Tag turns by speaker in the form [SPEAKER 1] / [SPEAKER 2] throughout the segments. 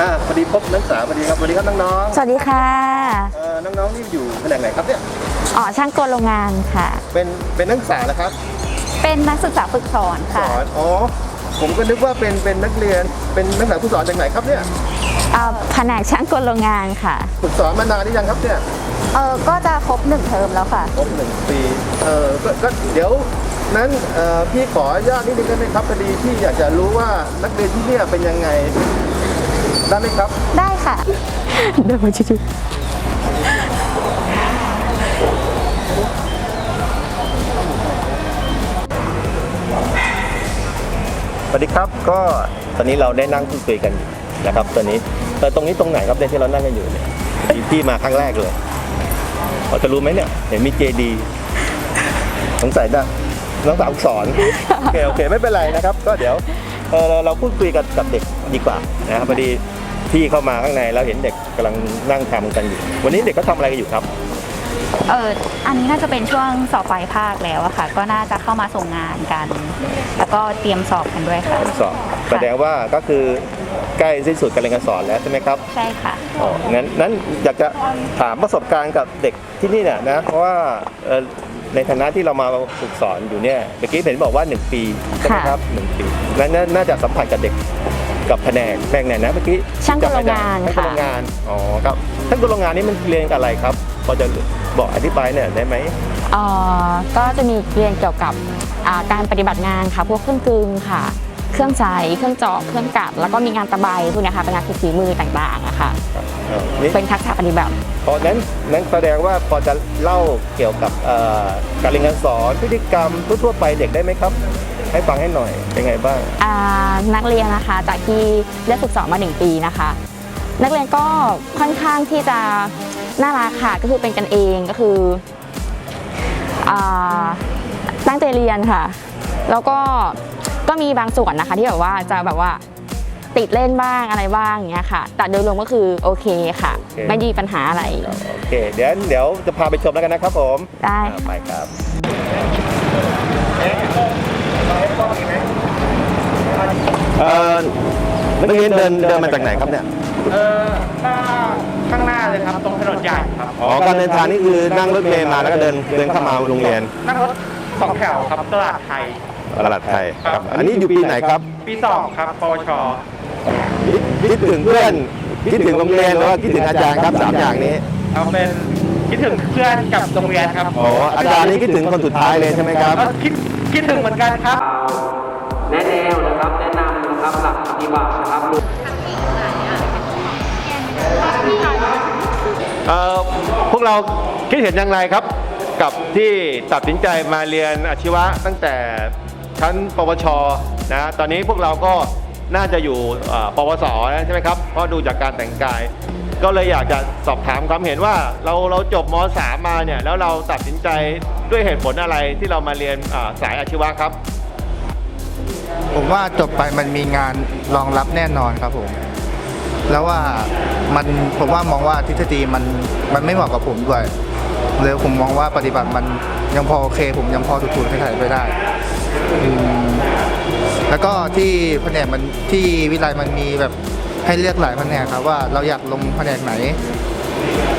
[SPEAKER 1] อ่าพอดีพบนักศึกษาพอดีครับสวัสดีครับน้อง
[SPEAKER 2] สวัสดีค่ะ
[SPEAKER 1] ๆเอ่อน้องๆนี่อยู่แผนกไหนครับเนี่ย
[SPEAKER 2] อ๋อ ช่างกลโรงงานค่ะ
[SPEAKER 1] เป็นเป็นนักศึกษาแล้วครับ
[SPEAKER 2] เป็นนักศึกษาฝึกสอน
[SPEAKER 1] ส
[SPEAKER 2] ค่ะ
[SPEAKER 1] อนอ๋อผมก็นึกว่าเป็นเป็นนักเรียนเป็นนักศึกษาผู้สอนจากไหนครับเนี่ย
[SPEAKER 2] เอ่อแผนกช่างกลโรงงานค่ะ
[SPEAKER 1] ฝึกสอนมานานหรือยังครับเนี่ย
[SPEAKER 2] เออก็จะครบหนึ่งเทอมแล้วค่ะ
[SPEAKER 1] ครบหนึ่งปีเออก็ก็เดี๋ยวนั้นเอ่อพี่ขออนุญาตนิดนึงได้ไหมครับพอดีพี่อยากจะรู้ว่านักเรียนที่เนี่ยเป็นยังไง ได้ไหมครับ
[SPEAKER 2] ได้ค่ะ เดี๋ยวมาชิด
[SPEAKER 1] สวัสดีครับก็ตอนนี้เราได้นั่งพูดคุยกันอยู่นะครับตอนนี้เออตรงนี้ตรงไหนครับเนี่ยที่เรานั่งกันอยู่เนี่ยที่พี่มาครั้งแรกเลยพอจะรู้ไหมเนี่ยเห็นมีเจดีสงสัยนะน้องสาวสอนโอเคโอเคไม่เป็นไรนะครับ ก็เดี๋ยวเออเราเราพูดคุยกับกับเด็กดีกว่านะครับพอดี พี่เข้ามาข้างในแล้วเห็นเด็กกำลังนั่งทำกันอยู่ วันนี้เด็กเขาทำอะไรกันอยู่ครับ
[SPEAKER 2] เอออันนี้น่าจะเป็นช่วงสอบปลายภาคแล้วอะค่ะ ก็น่าจะเข้ามาส่งงานกัน แล้วก็เตรียมสอบกันด้วยค่ะ
[SPEAKER 1] สอบแสดงว่าก็คือใกล้สิ้นสุดการเรียนการสอนแล้วใช่ไหมครับ
[SPEAKER 2] ใช่ค่ะ
[SPEAKER 1] อ๋องั้นนั้นอยากจะถามประสบการณ์กับเด็กที่นี่เนี่ยนะ เพราะว่าเอ่อในฐานะที่เรามาฝึกสอนอยู่เนี่ย เมื่อกี้เห็นบอกว่า 1 ปีใช่ไหมครับหนึ่งปีนั้นน่าน่าจะสัมผัสกับเด็ก กับแผนกแผนกไหนนะเมื่อกี้
[SPEAKER 2] ช่างกลโรงงาน
[SPEAKER 1] ช่างกล
[SPEAKER 2] ค่ะ
[SPEAKER 1] โรงงานอ๋อครับช่างกลโรงงานนี่มันเรียนกับอะไรครับพอจะบอกอธิบายเนี่ยได้ไหม
[SPEAKER 2] เอ่อก็จะมีเรียนเกี่ยวกับอ่าการปฏิบัติงานค่ะ พวกเครื่องกลึงค่ะ เครื่องใช้เครื่องเจาะเครื่องกัด แล้วก็มีงานตะไบพวกเนี้ยค่ะเป็นงานฝีมือต่างๆอะค่ะ
[SPEAKER 1] อ๋อนี่
[SPEAKER 2] เป็นทักษะปฏิบัติ
[SPEAKER 1] พอนั้นนั้นแสดงว่าพอจะเล่าเกี่ยวกับเอ่อการเรียนการสอนพฤติกรรมทั่วๆไปเด็กได้ไหมครับ ให้ฟังให้หน่อยเป็นไงบ้าง
[SPEAKER 2] อ่านักเรียนนะคะจากที่ได้ฝึกสอนมาหนึ่งปีนะคะ นักเรียนก็ค่อนข้างที่จะน่ารักค่ะก็คือเป็นกันเองก็คืออาตั้งใจเรียนค่ะ แล้วก็ก็มีบางส่วนนะคะที่แบบว่าจะแบบว่าติดเล่นบ้างอะไรบ้างอย่างเงี้ยค่ะ แต่โดยรวมก็คือโอเคค่ะ
[SPEAKER 1] โอเค
[SPEAKER 2] ไม่มีปัญหาอะไร
[SPEAKER 1] โอเค เดี๋ยวเดี๋ยวจะพาไปชมแล้วกันนะครับผม
[SPEAKER 2] ได้
[SPEAKER 1] อ่าไปครับ เอ่อนักเรียนเดินเดินมาจากไหนครับเนี่ย
[SPEAKER 3] เออหน้าข้างหน้าเลยครับ ตรงถนนใหญ่ครับ
[SPEAKER 1] อ๋อการเดินทางนี่คือนั่งรถเมล์มาแล้วก็เดินเดินเข้ามาโรงเรียน
[SPEAKER 3] นั่งรถสองแถวครับตลาดไทย
[SPEAKER 1] ตลาดไทยครับ อันนี้อยู่ปีไหนครับ
[SPEAKER 3] ปีสองครับปวช
[SPEAKER 1] คิดถึงเพื่อนคิดถึงโรงเรียนหรือว่าคิดถึงอาจารย์ครับสามอย่างนี้
[SPEAKER 3] เอาเป็นคิดถึงเพื่อนกับโรงเรียนครับ
[SPEAKER 1] อ๋ออาจารย์นี่คิดถึงคนสุดท้ายเลยใช่ไหมครับ
[SPEAKER 3] ก็คิดคิดถึงเหมือนกันครับ
[SPEAKER 4] แนะแนวนะครับแนะนำ นะครับ หลักปฏิบัตินะครับ
[SPEAKER 1] เอ่อพวกเราคิดเห็นอย่างไรครับ กับที่ตัดสินใจมาเรียนอาชีวะตั้งแต่ชั้นปวชนะตอนนี้พวกเราก็น่าจะอยู่ปวสใช่ไหมครับเพราะดูจากการแต่งกาย ก็เลยอยากจะสอบถามความเห็นว่าเราเราจบม .3 มาเนี่ยแล้วเราตัดสินใจด้วยเหตุผลอะไรที่เรามาเรียนสายอาชีวะครับ
[SPEAKER 5] ผมว่าจบไปมันมีงานรองรับแน่นอนครับผม แล้วว่ามันผมว่ามองว่าทฤษฎีมันมันไม่เหมาะกับผมด้วยเลยผมมองว่าปฏิบัติมันยังพอโอเค ผมยังพอถูกๆให้ถ่ายไปได้อืมแล้วก็ที่แผนกมันที่วิไลมันมีแบบให้เลือกหลายแผนกครับว่าเราอยากลงแผนกไหน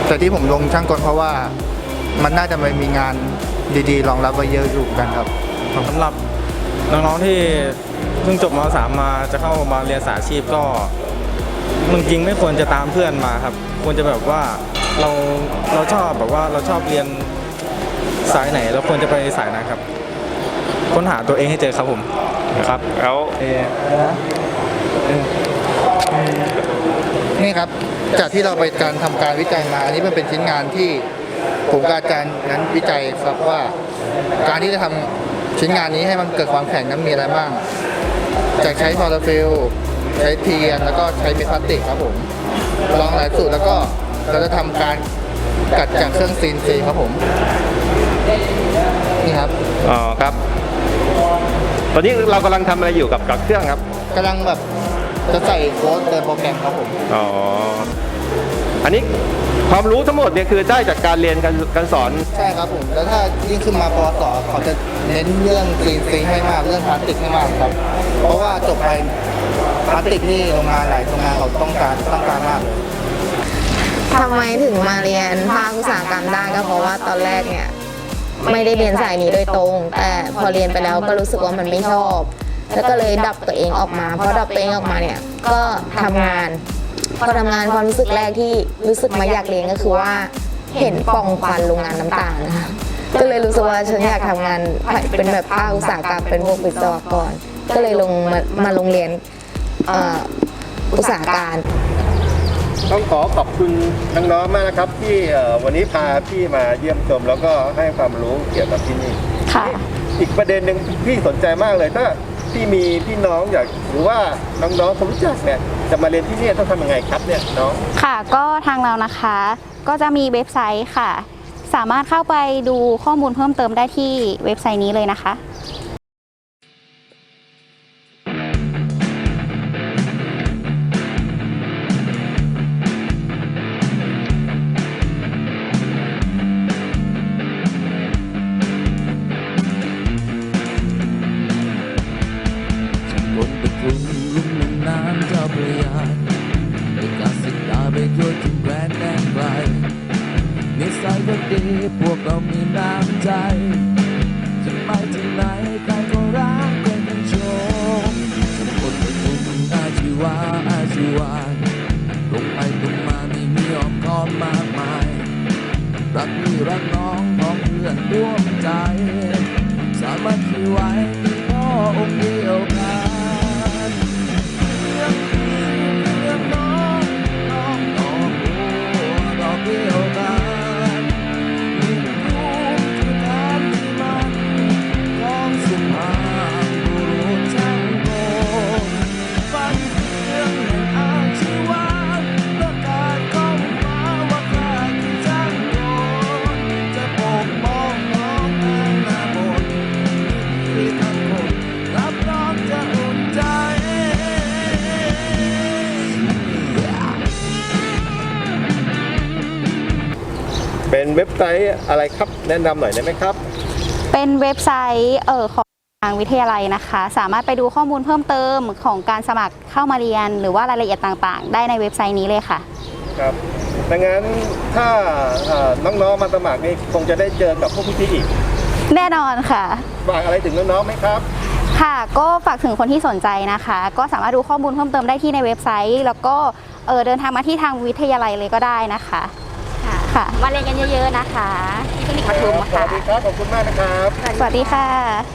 [SPEAKER 5] แต่ที่ผมลงช่างกลเพราะว่ามันน่าจะไม่มีงานดีๆรองรับไว้เยอะอยู่กันครับ
[SPEAKER 6] สำหรับ น้องๆที่เพิ่งจบม .3 มาจะเข้ามาเรียนสายอาชีพก็มันจริงไม่ควรจะตามเพื่อนมาครับ ควรจะแบบว่าเราเราชอบแบบว่าเราชอบเรียนสายไหนเราควรจะไปสายนั้นครับ ค้นหาตัวเองให้เจอครับผมครับ
[SPEAKER 1] แล้ว
[SPEAKER 6] เออ
[SPEAKER 5] นี่ครับจากที่เราไปการทำการวิจัยมาอันนี้มันเป็นชิ้นงานที่ผมกับอาจารย์นั้นวิจัยครับว่า การที่จะทำ ชิ้นงานนี้ให้มันเกิดความแข็งนั้นมีอะไรบ้างจากใช้พอลาฟิลใช้เทียนแล้วก็ใช้เมทพลาสติกครับผมลองหลายสูตรแล้วก็เราจะทำการกัดจากเครื่องซีนซีครับผม นี่ครับ
[SPEAKER 1] อ๋อครับ ตอนนี้เรากำลังทำอะไรอยู่กับกับเครื่องครับ
[SPEAKER 5] กำลังแบบจะใส่โค้ดในโปรแกรมครับผม
[SPEAKER 1] อ๋ออันนี้ ความรู้ทั้งหมดเนี่ยคือได้จากการเรียนการการสอน
[SPEAKER 5] ใช่ครับผม แล้วถ้ายิ่งขึ้นมาปวสเขาจะเน้นเรื่องกรีนซีให้มากเรื่องพลาสติกให้มากครับ เพราะว่าจบไปพลาสติกนี่โรงงานหลายโรงงานเขาต้องการต้องการมากเลย
[SPEAKER 7] ทำไมถึงมาเรียนภาคอุตสาหกรรมได้ก็เพราะว่าตอนแรกเนี่ยไม่ได้เรียนสายนี้โดยตรง แต่พอเรียนไปแล้วก็รู้สึกว่ามันไม่ชอบ แล้วก็เลยดับตัวเองออกมาพอดับตัวเองออกมาเนี่ยก็ทำงาน พอทำงานความรู้สึกแรกที่รู้สึกมาอยากเรียนก็คือว่า เห็นปล่องควันโรงงานน้ำตาลนะคะก็เลยรู้สึกว่าฉันอยากทำงานเป็นแบบภาคอุตสาหกรรมเป็นพวกวิศวกร ก็เลยลงมามาโรงเรียนเอ่ออุตสาหการ
[SPEAKER 8] ต้องขอขอบคุณน้องๆมากนะครับ ที่เอ่อวันนี้พาพี่มาเยี่ยมชม แล้วก็ให้ความรู้เกี่ยวกับที่นี่
[SPEAKER 4] ค่ะ
[SPEAKER 8] อีกประเด็นหนึ่งพี่สนใจมากเลยถ้าพี่มีพี่น้องอยากหรือว่าน้องๆคนรู้จักเนี่ย จะมาเรียนที่นี่ต้องทำยังไงครับเนี่ยน้อง
[SPEAKER 9] ค่ะก็ทางเรานะคะ ก็จะมีเว็บไซต์ค่ะ สามารถเข้าไปดูข้อมูลเพิ่มเติมได้ที่เว็บไซต์นี้เลยนะคะ
[SPEAKER 1] รยาในการศึกษาไปทั่วทุกแคว้นแดนไกลนิสัยก็ดีพวกเรามีน้ำใจจะไปที่ไหนใครก็รักกันทั้งโชมบนตะกรุงอาชีวะอาชีวะตรงไปตรงมาไม่มีอ้อมค้อมมากมาย รักพี่รักน้องของเพื่อนร่วมใจ สามัคคีไว้
[SPEAKER 8] เป็นเว็บไซต์อะไรครับ แนะนำหน่อยได้ไหมครับ
[SPEAKER 9] เป็นเว็บไซต์เออของทางวิทยาลัยนะคะ สามารถไปดูข้อมูลเพิ่มเติมของการสมัครเข้ามาเรียน หรือว่ารายละเอียดต่างๆ ได้ในเว็บไซต์นี้เลยค่ะ
[SPEAKER 8] ครับดังนั้นถ้าเอ่อน้องๆมาสมัครนี่คงจะได้เจอกับพวกพี่ๆอีก
[SPEAKER 9] แน่นอนค่ะ
[SPEAKER 8] ฝากอะไรถึงน้องๆไหมครับ
[SPEAKER 9] ค่ะ ก็ฝากถึงคนที่สนใจนะคะ ก็สามารถดูข้อมูลเพิ่มเติมได้ที่ในเว็บไซต์ แล้วก็เออเดินทางมาที่ทางวิทยาลัยเลยก็ได้นะคะ ค่ะ
[SPEAKER 4] มาเรียนกันเยอะๆนะคะที่คลินิกปทุม
[SPEAKER 8] ส
[SPEAKER 4] ค่ะ
[SPEAKER 8] วัสดีครับ ขอบคุณมากนะครับ
[SPEAKER 9] สวัสดีค่ะ